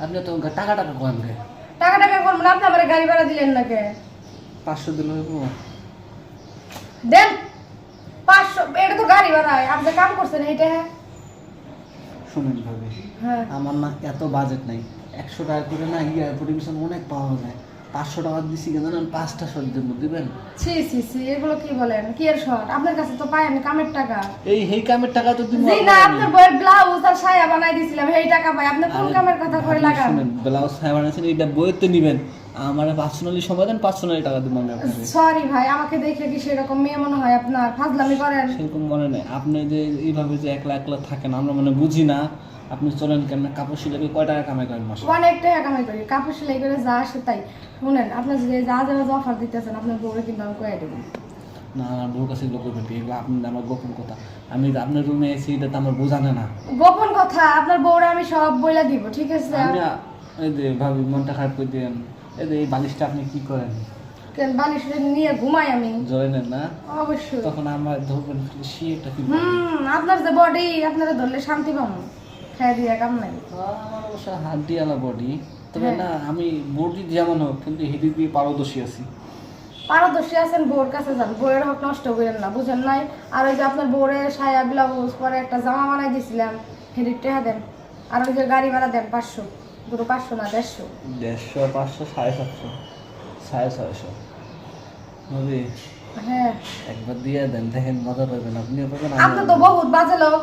আপনি তো টাকা টাকা কম গে? টাকা টাকা করব না আপনি আমার গাড়ি ভাড়া দিলেন না কে? পাঁচশো দিল দেন পাঁচশো এটা তো গাড়ি ভাড়া আপনি কাম করছেন এইটা? হ্যাঁ শুনেন ভাবে হ্যাঁ। আমার না এত বাজেট নাই। একশো টাকা করে না ইয়ার পরিবেশন অনেক পাওয়া যায়। পাঁচশো টাকা দিছি কেন জানেন পাঁচটা শট দেবো দিবেন ছি ছি ছি এগুলো কি বলেন? কি এর শর্ট আপনার কাছে তো পাই আমি কামের টাকা। এই হেই কামের টাকা তো জি না আপনার বইয়ের ব্লাউজ আর সায়া বানাই দিছিলাম হেই টাকা পাই। আপনি কোন কামের কথা কই লাগান? ব্লাউজ সায়া বানাইছেন এইটা বইতে তো নিবেন। আমার পার্সোনালি সময় দেন পার্সোনালি টাকা দিব আমি আপনাকে। সরি ভাই আমাকে দেখে কি সেরকম মেয়ে মনে হয় আপনার? ফাজলামি করেন। সেরকম মনে নেই। আপনি যে এইভাবে যে একলা একলা থাকেন আমরা মানে বুঝি না। আপনি চলেন কেন কাপড় সিলাবি কয় টাকা কামাই করেন মাসে? অনেক টাকা কামাই করি। কাপড় সেলাই করে যা আসে তাই। শুনেন আপনার যে যা যা অফার দিতেছেন আপনার বউরে কিন্তু আমি কয়ে দেবো। না না বউর কাছে এগুলো করবেন এগুলো আপনি আমার গোপন কথা। আমি আপনার রুমে এসে এটা তো আমার বোঝানে না। গোপন কথা আপনার বউরে আমি সব বইলা দিব ঠিক আছে? আমি এই যে ভাবি মনটা খারাপ করে দিলেন এই বালিশটা আপনি কি করেন? কেন বালিশ নিয়ে ঘুমাই আমি? নেন না? অবশ্যই। তখন আমার ধরবেন সে একটা কি হুম আপনার যে বডি আপনারা ধরলে শান্তি পাবো। খেয়ে দিয়ে কাম নাই। আমার অবশ্য বডি তবে হ্যাঁ। না আমি বডি যেমন হোক কিন্তু হেঁটে দিয়ে পারদর্শী আছি। পারদর্শী আছেন বউর কাছে যান। বউয়ের হক নষ্ট করেন না বুঝেন নাই? আর ওই যে আপনার বউরের সায়া ব্লাউজ পরে একটা জামা বানাই দিয়েছিলাম হেডির টেহা দেন। আর ওই যে গাড়ি ভাড়া দেন পাঁচশো। দুটো পাঁচশো না দেড়শো? দেড়শো পাঁচশো সাড়ে সাতশো। সাড়ে ছয়শো। হ্যাঁ। একবার দিয়ে দেন দেখেন মজা পাবেন আপনিও পাবেন আপনি তো বহুত বাজে লোক।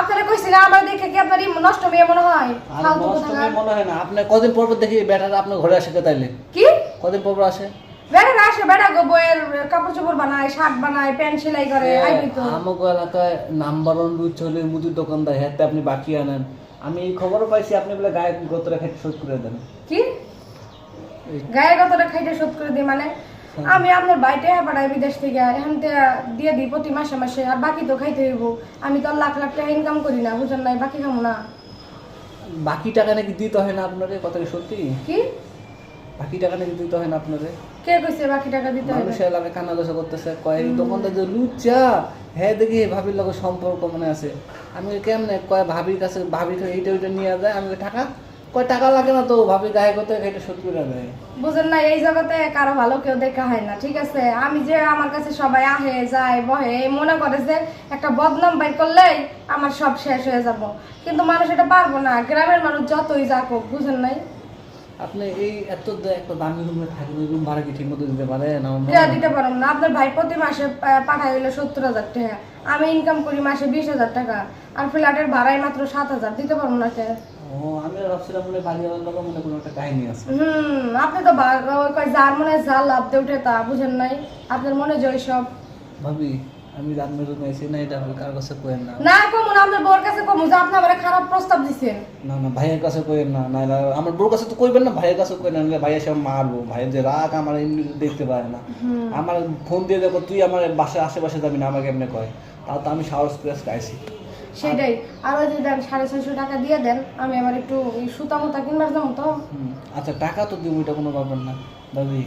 আপনারা কইছি না আমার দেখে কি আপনার নষ্ট মেয়ে মনে হয়? ফালতু। মনে হয় না। আপনার কদিন পর দেখি ব্যাটারা ঘরে আসে তাইলে? কি? কদিন পর আসে? বেড়া আসে বেড়া গো বইয়ের কাপড় চোপড় বানায় শার্ট বানায় প্যান্ট সেলাই করে আইবি তো। আমাকে এলাকায় নাম্বার ওয়ান লুচলে মুদির দোকানদার হাতে আপনি বাকি আনেন। আমি এই খবরও পাইছি আপনি বলে গায়ে গোতরে খেতে শোধ করে দেন। কি? গায়ে কতটা খাইতে শোধ করে দিই মানে? আমি আপনার বাইটে পাঠাই বিদেশ থেকে এখান থেকে দিয়ে দিই প্রতি মাসে মাসে আর বাকি তো খাইতে হইব। আমি তো লাখ লাখ টাকা ইনকাম করি না বুঝেন নাই বাকি খাব না। বাকি টাকা নাকি দিতে হয় না আপনাকে কথা সত্যি? কি? বাকি টাকা নাকি দিতে হয় না আপনাদের কে কইছে বাকি টাকা দিতে হবে? মানুষের এলাকায় কান্না দশা করতেছে কয় দোকানদার যে লুচা হ্যাঁ দেখি ভাবির লোক সম্পর্ক মনে আছে। আমি কেমনে? কয় ভাবির কাছে ভাবি এইটা ওইটা নিয়ে যায়। আমি টাকা? কয় টাকা লাগে না তো ভাবি গায়ে করতে এটা শোধ করে দেয়। বুঝেন না এই জগতে কারও ভালো কেউ দেখা হয় না ঠিক আছে? আমি যে আমার কাছে সবাই আহে যায় বহে মনে করে যে একটা বদনাম বাই করলেই আমার সব শেষ হয়ে যাব। কিন্তু মানুষ এটা পারব না গ্রামের মানুষ যতই যাক বুঝেন নাই? আপনি এই এত একটা দামি রুমে থাকেন ওই রুম ভাড়া কি ঠিক মতো দিতে পারেন আমার। দিতে পারব না। আপনার ভাই প্রতি মাসে পাঠায় হইল সত্তর হাজার টাকা। আমি ইনকাম করি মাসে বিশ হাজার টাকা। আর ফ্ল্যাটের ভাড়াই মাত্র সাত হাজার। দিতে পারব না কে? ও আমি ভাবছিলাম মনে বাড়িওয়ালার লোক মনে কোনো একটা কাহিনী আছে। হুম আপনি তো কয় যার মনে যা লাভ দিয়ে উঠে তা বুঝেন নাই? আপনার মনে জয় সব ভাবি আমি রাত্রে রুমে এসে না এটা হবে কার কাছে কোয়েন না? না কমু না আপনার বউর কাছে কমু যে আপনি আমার খারাপ প্রস্তাব দিচ্ছেন না না ভাইয়ের কাছে কোয়েন না না আমার বউর কাছে তো কইবেন না ভাইয়ের কাছে কোয়েন না ভাই এসে মারবো ভাইয়ের যে রাগ আমার এমনি দেখতে পারে না। আমার ফোন দিয়ে দেখো তুই আমার বাসার আশেপাশে যাবি না আমাকে এমনি কয়। তাও তো আমি সাহস করে আইছি। সেটাই। আর ওই যে দেন সাড়ে ছয়শো টাকা দিয়ে দেন আমি আবার একটু সুতা মুতা কিনবার যাব তো। আচ্ছা টাকা তো দিব এটা কোনো ব্যাপার না। দাদি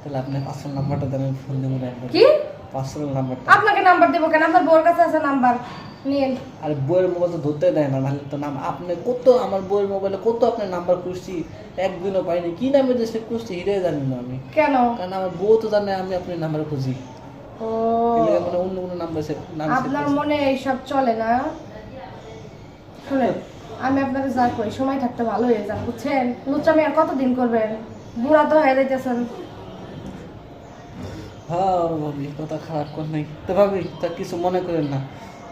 তাহলে আপনি পার্সোনাল নাম্বারটা দেন আমি ফোন দেবো কি? পার্সোনাল নাম্বারটা আপনাকে নাম্বার দেবো কেন? আপনার বউর কাছে আছে নাম্বার। নিন আর বইয়ের মোবাইল তো ধরতে দেয় না নাহলে তো নাম আপনি কত আমার বইয়ের মোবাইলে কত আপনার নাম্বার খুঁজছি? একদিনও পাইনি। কি নামে যে সে খুঁজছি হিরে জানি না আমি। কেন? কারণ আমার বউ তো জানে আমি আপনার নাম্বার খুঁজি। ও। মানে অন্য কোনো নাম্বার সে নাম আপনার। মনে এইসব চলে না? শুনেন আমি আপনাকে যা করি সময় থাকতে ভালো হয়ে যান বুঝছেন? লুচামি আর কতদিন করবেন? বুড়া তো হয়ে যাইতেছেন। হ্যাঁ ভাবি কথা খারাপ কর নাই। তো ভাবি তা কিছু মনে করেন না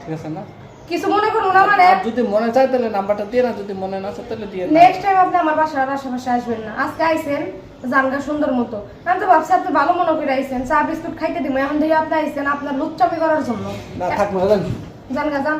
ঠিক আছে না? কিছু মনে করুন না মানে যদি মনে চায় তাহলে নাম্বারটা দিয়ে না যদি মনে না চায় তাহলে দিয়ে নেক্সট টাইম আপনি আমার বাসার আশেপাশে আসবেন না। আজকে আইসেন জানগা সুন্দর মতো। আমি তো ভাবছি আপনি ভালো মনে করে আইছেন। চা বিস্কুট খাইতে দিব। এখন দিয়ে আপনি আইছেন আপনার লুচ্চামি করার জন্য। না থাক জান জানগা যান।